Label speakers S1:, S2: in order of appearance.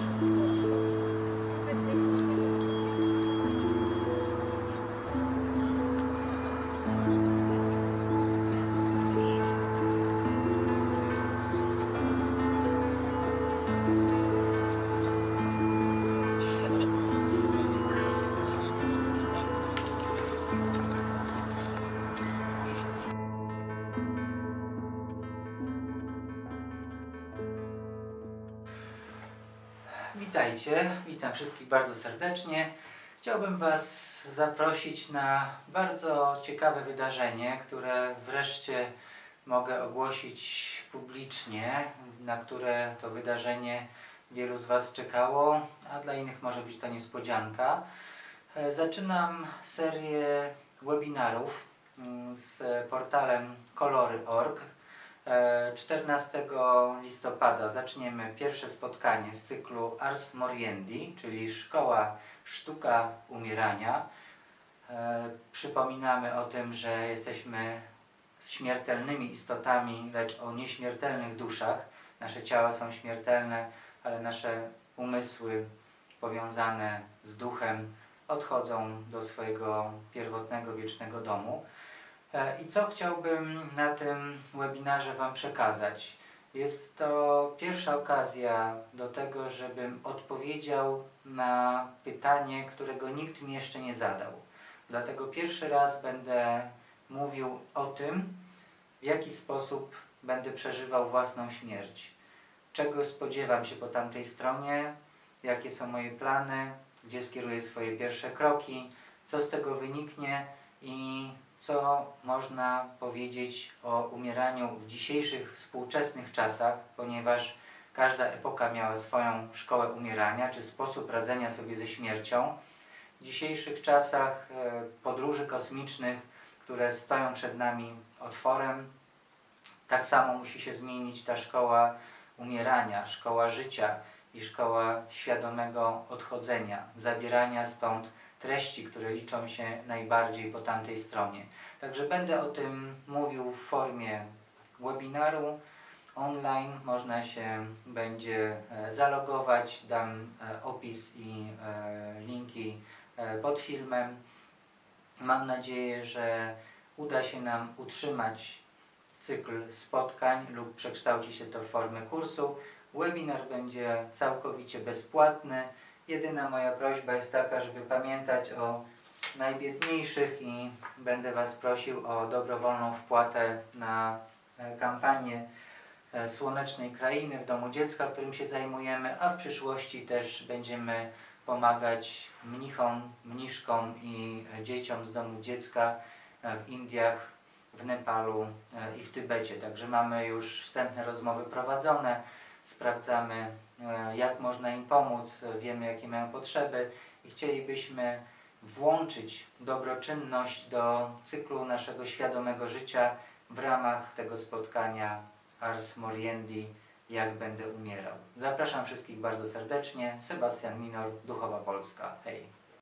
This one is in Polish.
S1: Thank you. Witajcie, witam wszystkich bardzo serdecznie. Chciałbym Was zaprosić na bardzo ciekawe wydarzenie, które wreszcie mogę ogłosić publicznie, na które to wydarzenie wielu z Was czekało, a dla innych może być to niespodzianka. E, Zaczynam serię webinarów mm, z portalem kolory.org. E, 14 listopada zaczniemy pierwsze spotkanie z cyklu Ars Moriendi, czyli Szkoła Sztuka Umierania. E, Przypominamy o tym, że jesteśmy śmiertelnymi istotami, lecz o nieśmiertelnych duszach. Nasze ciała są śmiertelne, ale nasze umysły powiązane z duchem odchodzą do swojego pierwotnego, wiecznego domu. E, I co chciałbym na tym webinarze Wam przekazać? Jest to pierwsza okazja do tego, żebym odpowiedział na pytanie, którego nikt mi jeszcze nie zadał. Dlatego pierwszy raz będę mówił o tym, w jaki sposób będę przeżywał własną śmierć. Czego spodziewam się po tamtej stronie, jakie są moje plany, gdzie skieruję swoje pierwsze kroki, co z tego wyniknie i co można powiedzieć o umieraniu w dzisiejszych współczesnych czasach, ponieważ każda epoka miała swoją szkołę umierania czy sposób radzenia sobie ze śmiercią. W dzisiejszych czasach e, podróży kosmicznych, które stoją przed nami otworem, tak samo musi się zmienić ta szkoła umierania, szkoła życia i szkoła świadomego odchodzenia, zabierania stąd treści, które liczą się najbardziej po tamtej stronie. Także będę o tym mówił w formie webinaru online. Można się będzie e, zalogować, dam e, opis i e, linki pod filmem. Mam nadzieję, że uda się nam utrzymać cykl spotkań lub przekształci się to w formę kursu. Webinar będzie całkowicie bezpłatny. Jedyna moja prośba jest taka, żeby pamiętać o najbiedniejszych i będę Was prosił o dobrowolną wpłatę na e, kampanię e, Słonecznej Krainy w Domu Dziecka, którym się zajmujemy, a w przyszłości też będziemy pomagać mnichom, mniszkom i dzieciom z Domu Dziecka e, w Indiach, w Nepalu i w Tybecie. Także mamy już wstępne rozmowy prowadzone, sprawdzamy e, jak można im pomóc, wiemy jakie mają potrzeby i chcielibyśmy włączyć dobroczynność do cyklu naszego świadomego życia w ramach tego spotkania Ars Moriendi Jak będę umierał. Zapraszam wszystkich bardzo serdecznie. Sebastian Minor, Duchowa Polska. Hej!